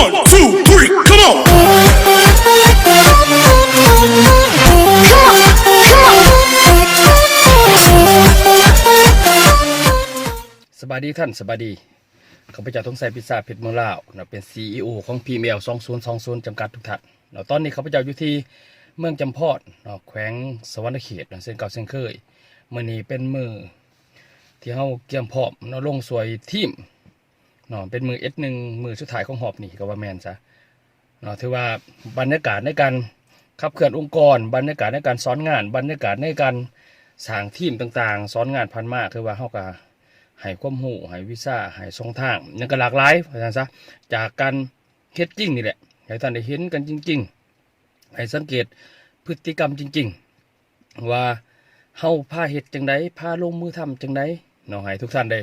One, two, three, come on. Come on. สบายดีท่านสบายดีข้าพเจ้าทงใสพิซซ่าเพชรเมืองลาวนะเป็น CEO ของ PML 2020จำกัดทุกท่านนะตอนนี้ข้าพเจ้าอยู่ที่เมืองจำพอดเนาะแขวงสวรรณเขตเนะเส้นเก่าเส้นเคยมื้อนี้เป็นมือที่เฮาเกี่ยมพร้อมเนาะลงสวยทีม เนาะเป็นมือ S1 มือสุดท้ายของหอบนี่ก็ว่าแมนซะเนาะถือว่าบรรยากาศในการขับเคลื่อนองค์กร บรรยากาศในการสอนงาน บรรยากาศในการสร้างทีมต่างๆ สอนงานพันมากถือว่าเฮาก็ให้ความรู้ให้วิชาให้ทรงทางยังก็หลากหลายว่าซั่นซะจากการเฮ็ดจริงนี่แหละให้ท่านได้เห็นกันจริง ๆ ให้สังเกตพฤติกรรมจริง ๆ ว่าเฮาพาเฮ็ดจังไดพาลงมือทำจังไดเนาะให้ทุกท่านได้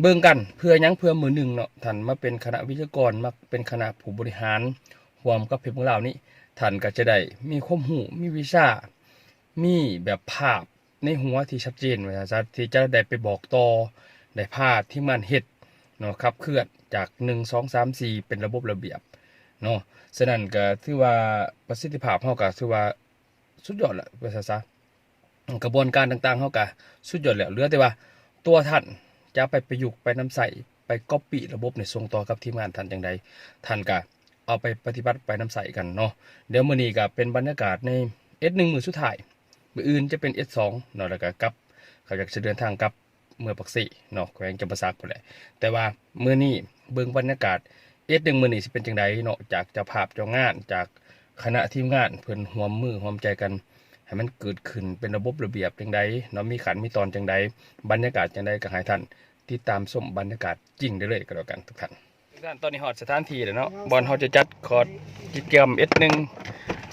เบิ่งกันเพื่อยังเพื่อมือหนึ่งเนาะท่านมาเป็นคณะวิทยากรมาเป็นคณะผู้บริหารรวมกับเพชรของเรานี่ท่านก็จะได้มีความรู้มีวิชา มีแบบภาพในหัวที่ชัดเจนว่าซั่นซะที่จะได้ไปบอกต่อได้พาที่มันเฮ็ดเนาะขับเคลื่อนจาก1 2 3 4 เป็นระบบระเบียบเนาะฉะนั้นก็ถือว่าประสิทธิภาพเฮาก็ถือว่าสุดยอดแหละว่าซะซะกระบวนการต่างๆเฮาก็สุดยอดแล้วเหลือแต่ว่าตัวท่าน จะไปประยุกต์ไปนำใส่ไปก๊อปปี้ระบบในส่งต่อกับทีมงานท่านจังใดท่านก็เอาไปปฏิบัติไปนำใส่กันเนาะเดี๋ยวมื้อนี้ก็เป็นบรรยากาศใน S1 มือสุดท้ายมื้ออื่นจะเป็น S2 เนาะแล้วก็กลับเขาอยากจะเดินทางกลับเมื่อปักสี่เนาะแขวงจำปาสักพุ่นแหละแต่ว่าเมื่อนี้เบิ่งบรรยากาศเอ็ดหนึ่งมื้อนี้สิเป็นจังไดเนาะจากเจ้าภาพเจ้างานจากคณะทีมงานเพิ่นร่วมมือร่วมใจกัน ให้มันเกิดขึ้นเป็นระบบระเบียบจังไดเนาะมีขันมีตอนจังไดบรรยากาศจังไดก็ให้ท่านติดตามชมบรรยากาศจริงได้เลยก็แล้วกันทุกท่านทุกท่านตอนนี้ฮอดสถานที่แล้วเนาะบอลเฮาจะจัดคอร์ดกิจกรรมเอ็ดหนึ่ง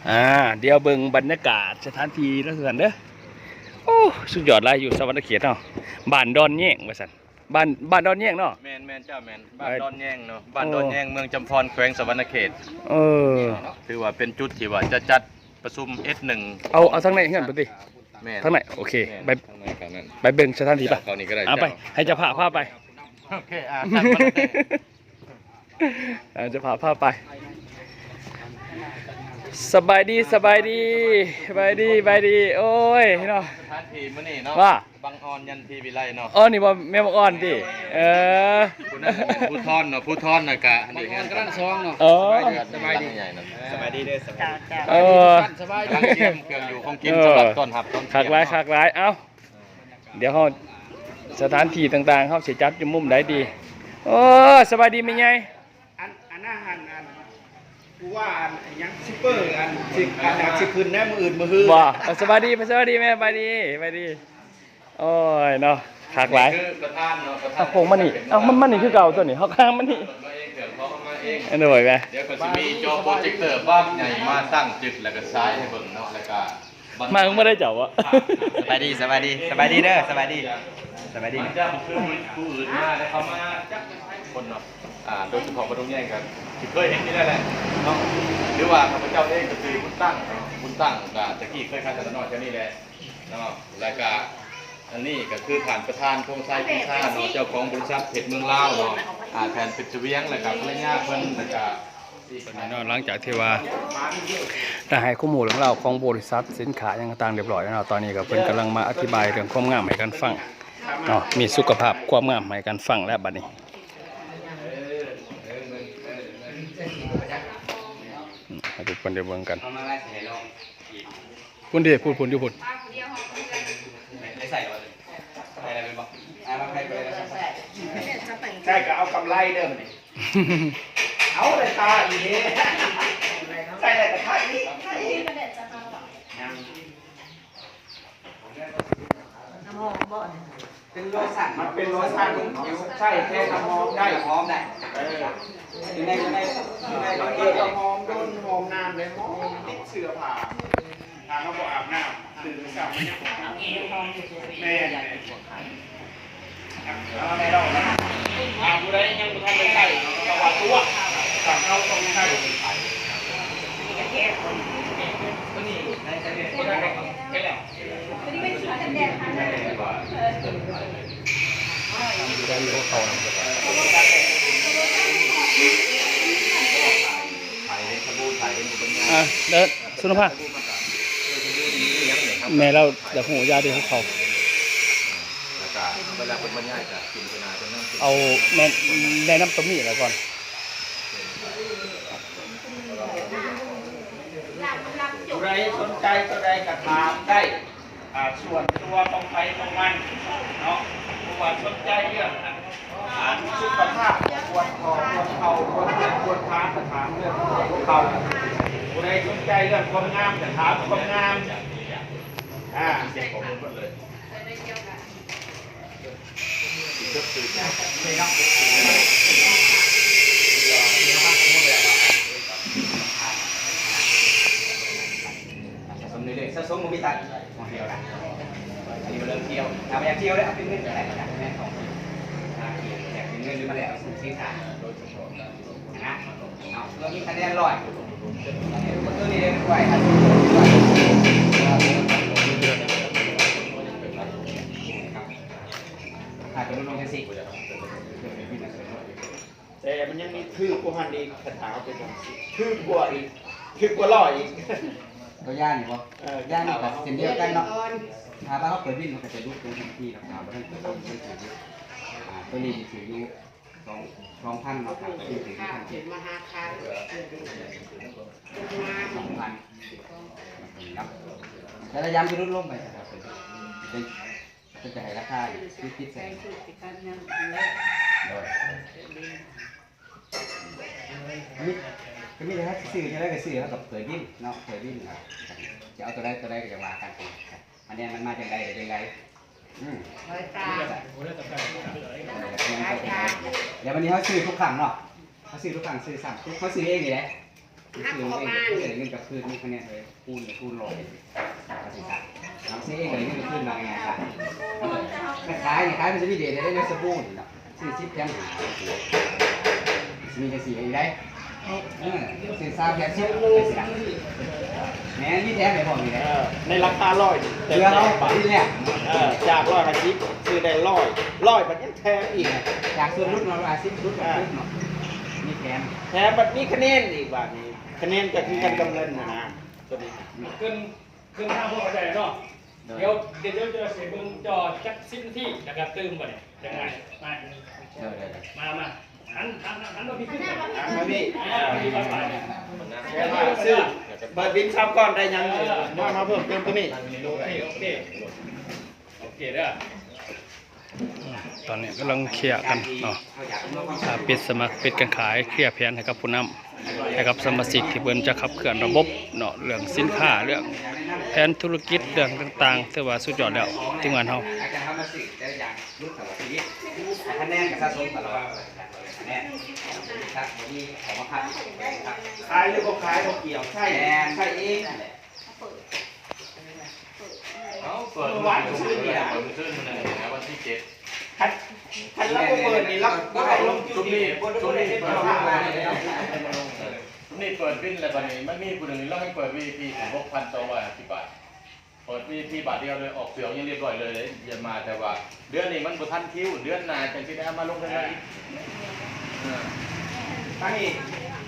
อ่าเดี๋ยวเบิ่งบรรยากาศสถานที่แล้วกันเด้อโอ้สุดยอดหลายอยู่สวรรค์เขตเนาะบ้านดอนแย่งว่าสันบ้านบ้านดอนแย่งเนาะแมนแมนเจ้าแมนบ้านเอ้ยดอนแยงเนาะบ้านโอ้ดอนแยงเมืองจำพรแขวงสวรรณเขตเออถือว่าเป็นจุดที่ว่าจะจัด ประชุม S1 เอาเอาทั้งในเฮือนไปดิแม่นทั้งในโอเคไปทางไหนทางนั้นไปเบิ่งสถานที่ปะเขานี่ก็ได้เอาไป ให้เจะพาพาไปโอเคอะจัดมาเลยเอาเจะพาพาไป สบายดีสบายดีสบายดีสบายดี โอ้ยเนาะสถานที่มื้อนี้เนาะว่าบางออนยันทีวิไลเนาะอ๋อนี่บ่แม่บอกอ่อนดิเออผู้นั้นก็เป็นผู้ทอนเนาะผู้ทอนน่ะกะอันนี้งานกำลังซ้องเนาะเออสบายดีใหญ่เนาะสบายดีเด้อสบายดีเออสบายดีเตรียมเครื่องอยู่ของกินสำหรับต้อนรับต้อนคักหลายคักหลายเอ้าเดี๋ยวเฮาสถานที่ต่างๆเฮาสิจัดอยู่มุมใดดีโอ้สบายดีไหมไงอันอันอาหารอัน กูว่าอันอันยังซิปเปอร์อันสิอันอันสิคืนแน่มืออื่นมือฮือบ่เออสบายดีสบายดีแม่สบายดีสบายดีโอ้ยเนาะคักหลายคือประธานเนาะประธาเอานโค้งมานี่เอามันมันนี่คือเก่าตัวนี่เฮาข้างมันนี่มาเองเดี๋ยวเขาเอามาเองอันนี้ไหวไหมเดี๋ยวก็จะมีจอโปรเจคเตอร์บ้านใหญ่มาตั้งจุดแล้วก็ซ้ายให้เบิ่งเนาะแล้วก็บันมามึงบ่ได้เจ้าวะสบายดีสบายดีสบายดีเด้อสบายดีสบายดี มันจะคือผู้อื่นมาได้เขามาจัก คนเนาะอ่าโดยเฉพาะบ่ต้องแย่งกันที่เคยเห็นนี่แหละเนาะหรือว่าข้าพเจ้าเองก็คือบุญตั้งเนาะบุญตั้งก็ตะกี้เคยขายตลาดนอกแค่นี้แหละเนาะแล้วก็อันนี้ก็คือผ่านประธานโครงไซพิซซ่าเนาะเจ้าของบริษัทเพชรเมืองลาวเนาะอ่าแทนเพชรเวียงแล้วก็ภรรยาเพิ่นแล้วก็ที่เนเนาะหลังจากที่ว่าได้ให้ข้อมูลของเราของบริษัทสินค้าอย่างต่างเรียบร้อยแล้วเนาะตอนนี้ก็เพิ่นกำลังมาอธิบายเรื่องความงามให้กันฟังเนาะมีสุขภาพความงามให้กันฟังแล้วบัดนี้อืมให้ ทุกคนได้เบิ่งกันเอามาไล่ใส่ลงพุ่นดิพูดพุ่นอยู่พุ่นไม่ใส่หรอใส่อะไรไปบ้างเอามาใครไปเลยนะครับใช่ก็เอากำไรเดิมนี่เอาเลยตาอีนี้ใช่เลยแต่ค่าอีค่าอี เป็นโลสั่นมันเป็นโลสั่นใช่แค่น้ำหอมได้หอมได้เอออยู่ในอยู่ในอยู่ในบางทีก็หอมโดนหอมน้ำเลยหอมติดเสื้อผ้าทางเขาบอกอาบน้ำตื่นเช้ามันยังอาบแม่เนี่ยเอาในเรานะอาบผู้ใดยังไม่ทันได้ใส่ก็ว่าตัวสั่งเขาต้องใส่ อะเด้อสุนภาแม่เราอยากหูยาดีของเขาแล้วก็เวลาเป็นบรรยายก็กินเวลาเป็นน้ำเอาแม่แนะนำตัวนี้แล้วก่อนผู้ใดสนใจก็ได้กระถามได้อ่าส่วนตัวของไปของมันเนาะผู้ว่าสนใจเรื่องอ่า สุขภาพปวดคอปวดเข่าปวดแขนปวดขากระถามเรื่องปวดเข่าผู้ใดสนใจเรื่องความงามกระถามความงามอ่าเก็บของมันหมดเลยสม นยังมีคือกว่าหันอีกคาถาเป็นจังซี่คือกว่าอีกคือกว่าร้อยอีกก็ย่านอยู่บ่ย่านนี่ก็เช่นเดียวกันเนาะถ้าว่าเขาเปิดวินมันก็จะยุบตัวทันทีหรอกครับเพราะฉะนั้นเปิดวินมันจะยุบอ่าตัวนี้จะถืออยู่สองสองพันเนาะครับตัวนี้ถืออยู่พันเจ็ดมหาคารสองพันครับแล้วระยำจะลดลงไปนะครับเป็นเป็นจะให้ราคาอยู่ที่คิดแสนโดย มีก็มีแต่ถ้าซื้อจะได้ก็ซื้อเท่ากับเผยวิ่งเนาะเผยวิ่งครับจะเอาตัวใดตัวใดก็จะว่ากันครับอันนี้มันมาจากใดหรือจากใดอืมร้อยตาเดี๋ยววันนี้เขาซื้อทุกครั้งเนาะเขาซื้อทุกครั้งซื้อซ้ำเขาซื้อเองนี่แหละซื้อเองเงินเงินกับคืนนี่คะแนนเลยคูณคูณร้อยภาษีต่างน้ำซื้อเองกับเงินกับคืนมาไงครับขายนี่ขายมันจะมีเดทได้ในสบู่นี่เนาะซื้อชิปยังหา มีจะสีอะไรได้เออซื้อซาแคปชิปแม่นี่แท้ไหนบอกนี่แหเอละอในราคาร้อยเรือเขาที่เนี่ยเออจากร้อยห้าสิบซื้อได้ร้อยร้อยมันยังแถมอีก จากส่วนรุ่นเราอาซิปรุ่นกับรุ่นเนาะมีแถมแถมแบบนี้คะแนนอีกบาทนี้คะแนนก็คือกันกำเงินนะนะตัวนี้ขึ้นขึ้นทางพวกเราได้เนาะเดี๋ยวเดี๋ยวจะเสียเบิ่งจอจัก10นาทีแล้วก็ตื่มบ่เนี่ยยังไงมา มาพี่ซื้อเบิดบินซ้ำก่อนได้ยังมามาเพิ่มเติมตัวนี้โอเคโอเคโอเคเด้อตอนนี้กำลังเคลียร์กันเนาะปิดสมัครปิดการขายเคลียร์แผนให้กับผู้นำให้กับสมาชิกที่เบิ่นจะขับเคลื่อนระบบเนาะเรื่องสินค้าเรื่องแผนธุรกิจเรื่องต่างๆถือว่าสุดยอดแล้วทีมงานเฮาอาจารย์ทำมาสิแต่อย่างรุ่นสวัสดีคะแนนกับสะสมตลอด คะแนนครับวันนี้ขอมาพักครับขายหรือบ่ขายบ่เกี่ยวใช่แอนใช่เองเอาเปิดวันซื้อเนี่ยเปิดซื้อมันเลยนะวันที่เจ็ดคันคันเราบ่เปิดนี่เราก็ให้ลงจุชุดดนี้นี้บ่ได้ชุบ่ดได้นี้เฮ็ดเปิดเจ้าวิ่ภางพเลเลยยนี่เปิดวิ่งแล้วตอนนี้มันมีผู้หนึ่งเราให้เปิดวีพีถึงหกพันสองร้อยสิบบาทเปิดวีพีบาทเดียวเลยออกเสียงยังเรียบร้อยเลยเลยอย่ามาแต่ว่า เดือนนี้มันบุทันคิวเดือนหน้าจังสิได้เอามาลงกันเลย อีกเอออันนี้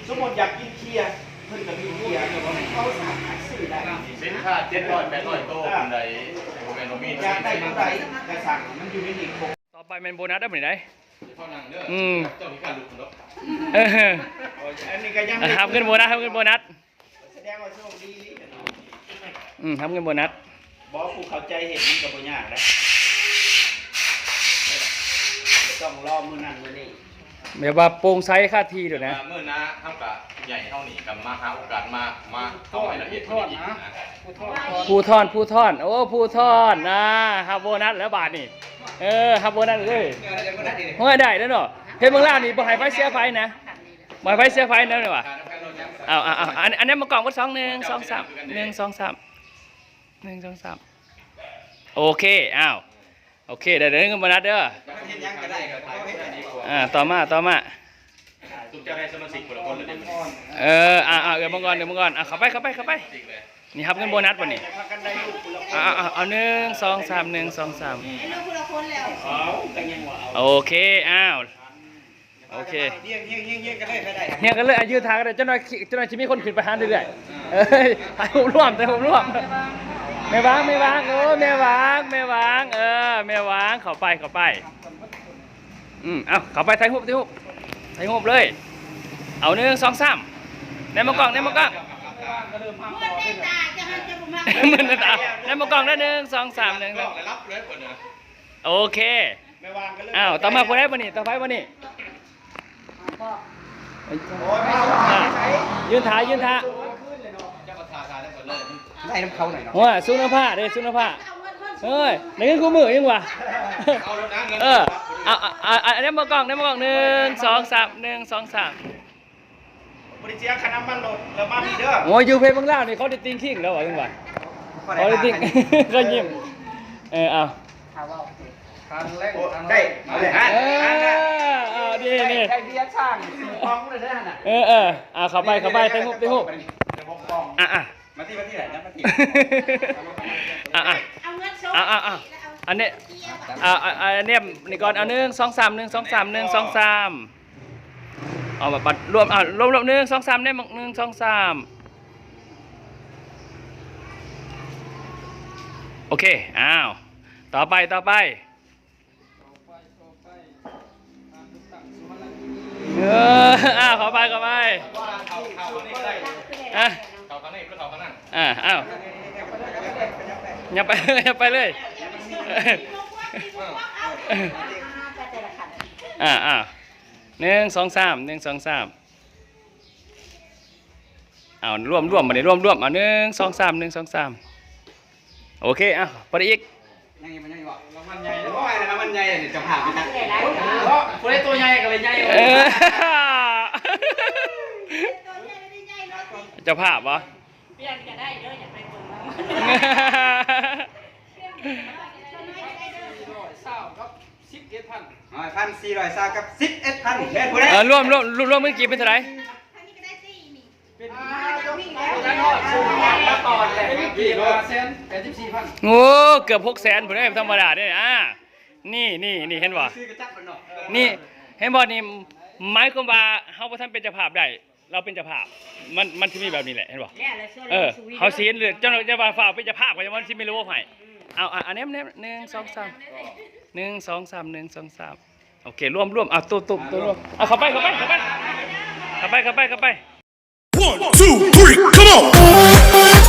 สมมุติอยากกินเคียร์เพิ่นก็มีเคียร์เขาสามารถซื้อได้สินค้าเจ็ดร้อยแปดร้อยโต๊ะคนใดโมเมนต์มีอยากได้เท่าไหร่ก็สั่งมันอยู่ในนี้ครบต่อไปเป็นโบนัสได้บ่ได้เท่านั้นเด้ออืมเจ้าพิการลูกคนเนาะเอออันนี้ก็ยังทำเงินโบนัสทำเงินโบนัสแสดงว่าโชคดีอืมทำเงินโบนัสบ่ผู้เข้าใจเห็นมันก็บ่ยากนะต้องรอมื้อนั้นมื้อนี้ แบบว่าโปร่งใสค่าที่ด้วยนะ เมื่อนะเท่ากับใหญ่เท่านี้กับมาหาโอกาสมา มาเข้าไปละเอียดกว่านี้อีกนะผู้ท่อนผู้ท่อนโอ้ผู้ท่อนนะฮับโบนัสแล้วบาทนี่เออฮับโบนัสเลยเดี๋ยวเดี๋ยวคนนั้นดิห้อยได้แล้วเนาะเฮ้ยเมืองลาวนี่บ่ให้ไฟเสียไฟนะบ่ให้ไฟเสียไฟนะเนี่ยว่ะการน้ำกันลดยังเอาเอาเอาอันอันนี้มากล่องก็สองหนึ่งสองสามหนึ่งสองสามหนึ่งสองสามโอเคอ้าว โอเคเดี๋ยวเดี๋ยวเงินโบนัสเด้อเห็นยังก็ได้ก็เขาเห็นอันนี้ก่อนอ่าต่อมาต่อมาทุกเจ้าให้สมาชิกคนละคนเลยเดี๋ยวมันเอออ่าอ่าเดี๋ยวมังกรเดี๋ยวมังกรอะเข้าไปเข้าไปเข้าไปจริงเลยนี่ครับเงินโบนัสวันนี้พากันได้ลูกคนละคนอ่าอ่าเอาหนึ่งสองสามหนึ่งสองสามเป็นลูกคนละคนแล้วเอาก็ยังว่าเอาโอเคอ้าวโโอเคเยี่ยงเยี่ยงเยี่ยงเยี่ยงกันเลยไม่ได้เนี่ยกันเลยอายุทางกันเลยเจ้าหน่อยเจ้าหน่อยจะมีคนขึ้นไปหาเรื่อยๆเอ้ยให้ผมร่วมแต่ผมร่วมแม่วางแม่วางโอ้แม่วางแม่วางเออ แม่วาง เข้าไปเข้าไป อืมเอาเข้าไปถ่ายรูปถ่ายรูปถ่ายรูปเลย เอาหนึ่งสองสามในมากล้องในมากล้องมึนตาในมากล้องได้หนึ่งสองสามหนึ่งสองรับเลยคนนะโอเคไม่วางกันเลยอ้าวต่อมาคนแรกวันนี้ต่อไปวันนี้อะยืนท้ายืนท้าเจ้าประธานทานได้หมดเลยไล่น้ำเขาหน่อยเนาะว่าสุนผ้าเด้สุนผ้า เฮ้ยในเงินกูมือยังวะเอาแล้วนะเงินเออเอาเอาเอาเอาอันนี้มากล้องอันนี้มากล้องหนึ่งสองสามหนึ่งสองสามบริเจียคณะมันโหลดแล้วมามีเด้อโอ้ยยูเพย์บางล่านี่เขาได้ติงคิงแล้ววะยังวะเขาได้ติง ก็ยิ้มเออเอาได้เอาเลยฮะเออเอาดีนี่ไอเบียร์ช่างสีฟองเลยนะน่ะเออเออเอาเข้าไปเข้าไปเต็มหุบเต็มหุบเดี๋ยวผมฟองอะอะมาที่มาที่ไหนนะมาที่อะอะเอะอะอะอันนี้อะอะอะอันเนี้ยนี่ก่อนเอาหนึ่งสองสามหนึ่งสองสามหนึ่งสองสามเอาแบบปัดรวมอะรวมรวมหนึ่งสองสามได้หมดหนึ่งสองสามโอเค อ้าว ต่อไป ต่อไปเอออ้าวข้าไปข้าไปว่าเขาเขาข้างนี้ก็ได้อะเขาข้างนี้ก็เขาข้างนั้นอะอ้าว อย่าไปอย่าไปเลยอ่าอ่าหนึ่งสองสามหนึ่งสองสามเอารวมรวมมาเลยรวมรวมเอาหนึ่งสองสามหนึ่งสองสามโอเคอะไปอีกยังยังยังบอกรางวัลใหญ่เลยว่าอะไรรางวัลใหญ่เนี่ยจะผ่านไปนะคนได้ตัวใหญ่กันเลยใหญ่เออเจะภาพวะเปลี่ยนก็ได้เด้ออย่าไป เบิ่งมันอ๋อพันสี่ร้อยสามกับสิบเอ็ดพันแม่นผู้ใดเออรวมรวมรวมรวมเมื่อกี้เป็นเท่าไหร่แล้วก็สูมาก่อนเลยกี่เปอร์เซนแปดสิบสี่พันโอ้เกือบหกแสนผมได้ธรรมดาเนี่ยอ่านี่นี่นี่เห็นบ่ซื้อกระนี่เห็นบ่นี่หมายความว่าเฮาบ่ทันเป็นเจ้าภาพได้ เราเป็นเจ้าภาพ มันมันสิมีแบบนี้แหละเห็นบ่เออเฮาสิเห็นเลยเจ้าเจ้าภาพเป็นเจ้าภาพก็ยังมันสิไม่รู้ว่าไผเอาอะอันนี้อันนี้หนึ่งสองสามหนึ่งสองสามหนึ่งสองสามโอเครวมรวมเอาตัวตัวตัวรวมเอาเข้าไปเข้าไปเข้าไปเข้าไปเข้าไปเข้าไป One, two, three, come on!